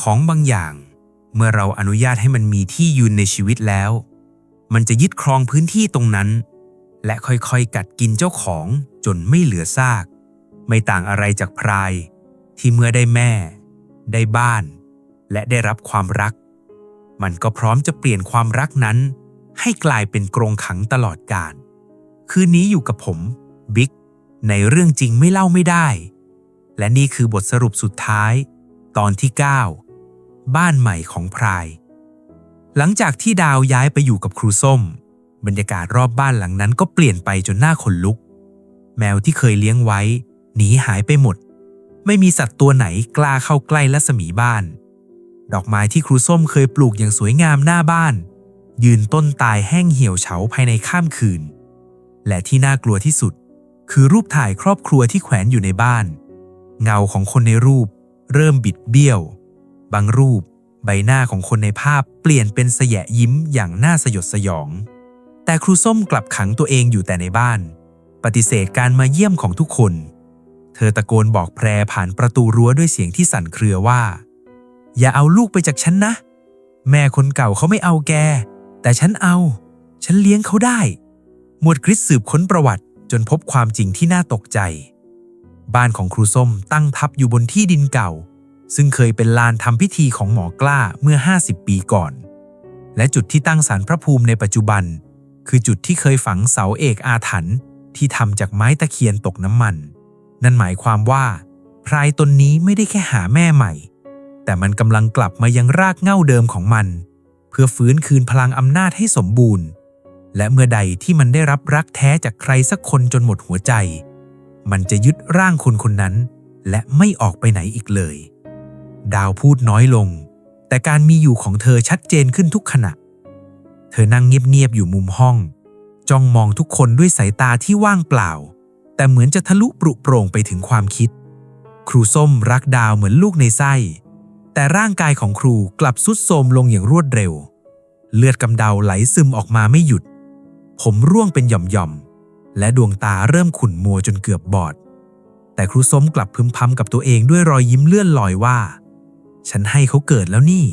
ของบางอย่าง เมื่อเราอนุญาตให้มันมีที่ยืนในชีวิตแล้ว มันจะยึดครองพื้นที่ตรงนั้น และค่อยๆกัดกินเจ้าของจนไม่เหลือซาก ไม่ต่างอะไรจากพราย ที่เมื่อได้แม่ ได้บ้าน และได้รับความรัก มันก็พร้อมจะเปลี่ยนความรักนั้น ให้กลายเป็นกรงขังตลอดกาลคืนนี้อยู่กับผมบิ๊กในเรื่องจริงไม่เล่าไม่ได้ และนี่คือบทสรุปสุดท้าย ตอนที่ 9 บ้านใหม่ของพราย หลังจากที่ดาวย้ายไปอยู่กับครูส้ม บรรยากาศรอบบ้านหลังนั้นก็เปลี่ยนไปจนหน้าขนลุก แมวที่เคยเลี้ยงไว้ หนีหายไปหมด ไม่มีสัตว์ตัวไหนกล้าเข้าใกล้รัศมีบ้าน ดอกไม้ที่ครูส้มเคยปลูกอย่างสวยงามหน้าบ้าน ยืนต้นตายแห้งเหี่ยวเฉาภายในข้ามคืน และที่น่ากลัวที่สุด คือรูปถ่ายครอบครัวที่แขวนอยู่ในบ้าน เงาของคนในรูปเริ่มบิดเบี้ยว บางรูปใบหน้าของคนในภาพเปลี่ยนเป็นแสยะยิ้มอย่างน่าสยดสยอง แต่ครูส้มกลับขังตัวเองอยู่แต่ในบ้าน ปฏิเสธการมาเยี่ยมของทุกคน เธอตะโกนบอกแพรผ่านประตูรั้วด้วยเสียงที่สั่นเครือว่า อย่าเอาลูกไปจากฉันนะ แม่คนเก่าเขาไม่เอาแก แต่ฉันเอา ฉันเลี้ยงเขาได้ หมวดคริสสืบค้นประวัติจนพบความจริงที่น่าตกใจ บ้านของครูส้มตั้งทับอยู่บนที่ดินเก่า ซึ่งเคยเป็นลานทำพิธีของหมอกล้าเมื่อ 50 ปีก่อน และจุดที่ตั้งศาลพระภูมิในปัจจุบัน คือจุดที่เคยฝังเสาเอกอาถรรพ์ที่ทำจากไม้ตะเคียนตกน้ำมัน นั่นหมายความว่า พรายตนนี้ไม่ได้แค่หาแม่ใหม่ แต่มันกำลังกลับมายังรากเหง้าเดิมของมัน เพื่อฟื้นคืนพลังอำนาจให้สมบูรณ์ และเมื่อใดที่มันได้รับรักแท้จากใครสักคนจนหมดหัวใจ มันจะยึดร่างคนคนนั้น และไม่ออกไปไหนอีกเลย ดาวพูดน้อยลง แต่การมีอยู่ของเธอชัดเจนขึ้นทุกขณะ เธอนั่งเงียบๆอยู่มุมห้อง จ้องมองทุกคนด้วยสายตาที่ว่างเปล่า แต่เหมือนจะทะลุปรุโปร่งไปถึงความคิด ครูส้มรักดาวเหมือนลูกในไส้ แต่ร่างกายของครูกลับสุดโทรมลงอย่างรวดเร็ว เลือดกำเดาไหลซึมออกมาไม่หยุด ผมร่วงเป็นหย่อมๆและดวงตาเริ่มขุ่นมัวจนเกือบบอดแต่ครูส้มกลับพึมพำกับตัวเองด้วยรอยยิ้มเลื่อนลอยว่า ฉันให้เขาเกิดแล้วนี่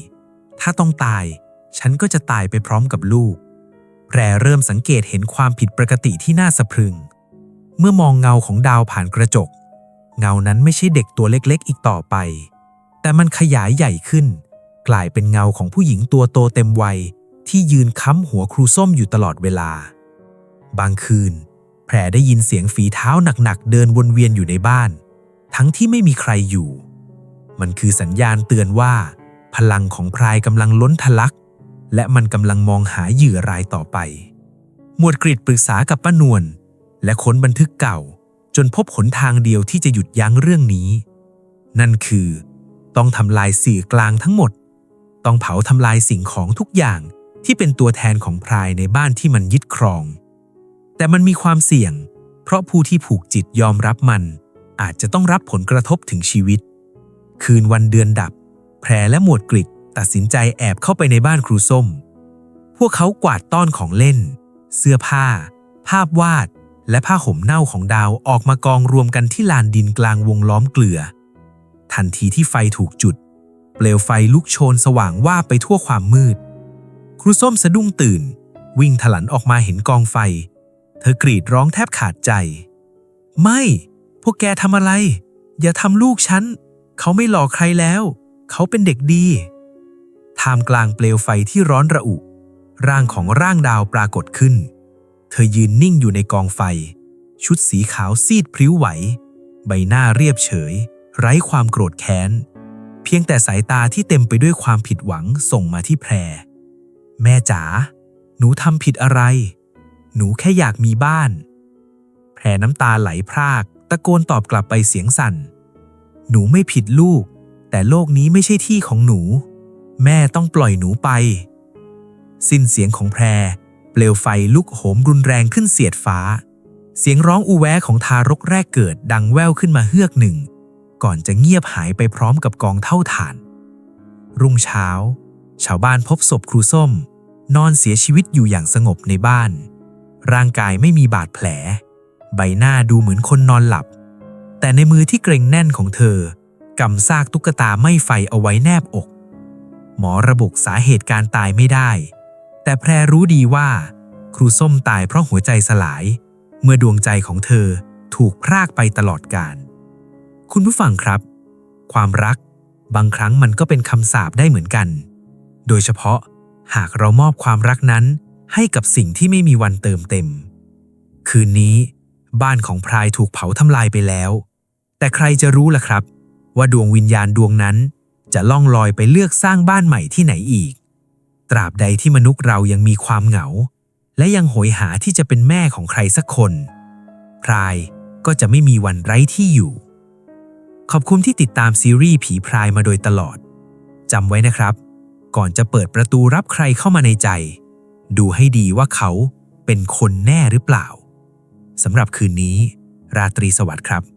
ถ้าต้องตาย ฉันก็จะตายไปพร้อมกับลูก แพรเริ่มสังเกตเห็นความผิดปกติที่น่าสะพรึง เมื่อมองเงาของดาวผ่านกระจก เงานั้นไม่ใช่เด็กตัวเล็กๆ อีกต่อไป แต่มันขยายใหญ่ขึ้น กลายเป็นเงาของผู้หญิงตัวโตเต็มวัยที่ยืนค้ำหัวครูส้มอยู่ตลอดเวลา บางคืน แพรได้ยินเสียงฝีเท้าหนักๆเดินวนเวียนอยู่ในบ้าน ทั้งที่ไม่มีใครอยู่ มันคือสัญญาณเตือนว่า พลังของพรายกำลังล้นทะลัก และมันกำลังมองหาเหยื่อรายต่อไป หมวดกริดปรึกษากับป้านวลและค้นบันทึกเก่า จนพบหนทางเดียวที่จะหยุดยั้งเรื่องนี้ นั่นคือ ต้องทำลายสื่อกลางทั้งหมด ต้องเผาทำลายสิ่งของทุกอย่างที่เป็นตัวแทนของพรายในบ้านที่มันยึดครอง แต่มันมีความเสี่ยง เพราะผู้ที่ผูกจิตยอมรับมัน อาจจะต้องรับผลกระทบถึงชีวิต คืนวันเดือนดับ แพรและหมวดกริดตัดสินใจแอบเข้าไปในบ้านครูส้ม พวกเขากวาดต้อนของเล่น เสื้อผ้า ภาพวาด และผ้าห่มเน่าของดาวออกมากองรวมกันที่ลานดินกลางวงล้อมเกลือ ทันทีที่ไฟถูกจุด เปลวไฟลุกโชนสว่างว่าไปทั่วความมืด ครูส้มสะดุ้งตื่น วิ่งถลันออกมาเห็นกองไฟ เธอกรีดร้องแทบขาดใจ ไม่ พวกแกทำอะไร อย่าทำลูกฉัน เขาไม่หลอกใครแล้ว เขาเป็นเด็กดีท่ามกลางเปลวไฟที่ร้อนระอุ ร่างของร่างดาวปรากฏขึ้น เธอยืนนิ่งอยู่ในกองไฟ ชุดสีขาวซีดพริ้วไหว ใบหน้าเรียบเฉย ไร้ความโกรธแค้น เพียงแต่สายตาที่เต็มไปด้วยความผิดหวังส่งมาที่แพร แม่จ๋า หนูทำผิดอะไร หนูแค่อยากมีบ้าน แพรน้ำตาไหลพราก ตะโกนตอบกลับไปเสียงสั่น หนูไม่ผิดลูก แต่โลกนี้ไม่ใช่ที่ของหนู แม่ต้องปล่อยหนูไป สิ้นเสียงของแพร เปลวไฟลุกโหมรุนแรงขึ้นเสียดฟ้า เสียงร้องอูแวของทารกแรกเกิดดังแว่วขึ้นมาเฮือกหนึ่ง ก่อนจะเงียบหายไปพร้อมกับกองเท่าฐาน รุ่งเช้า ชาวบ้านพบศพครูส้ม นอนเสียชีวิตอยู่อย่างสงบในบ้าน ร่างกายไม่มีบาดแผล ใบหน้าดูเหมือนคนนอนหลับ แต่ในมือที่เกร็งแน่นของเธอกำซากตุ๊กตาไม่ไฟเอาไว้แนบอก หมอระบุสาเหตุการตายไม่ได้ แต่แพรรู้ดีว่า ครูส้มตายเพราะหัวใจสลาย เมื่อดวงใจของเธอถูกพรากไปตลอดกาลคุณผู้ฟังครับ ความรักบางครั้งมันก็เป็นคำสาปได้เหมือนกัน โดยเฉพาะหากเรามอบความรักนั้นให้กับสิ่งที่ไม่มีวันเติมเต็ม คืนนี้ บ้านของพรายถูกเผาทำลายไปแล้ว แต่ใครจะรู้ล่ะครับ ว่าดวงวิญญาณดวงนั้นจะล่องลอยไปเลือกสร้างบ้านใหม่ที่ไหนอีก ตราบใดที่มนุษย์เรายังมีความเหงา และยังโหยหาที่จะเป็นแม่ของใครสักคน พรายก็จะไม่มีวันไร้ที่อยู่ ขอบคุณที่ติดตามซีรีส์ผีพรายมาโดยตลอดจำไว้นะครับ ก่อนจะเปิดประตูรับใครเข้ามาในใจ ดูให้ดีว่าเขาเป็นคนแน่หรือเปล่า สำหรับคืนนี้ ราตรีสวัสดิ์ครับ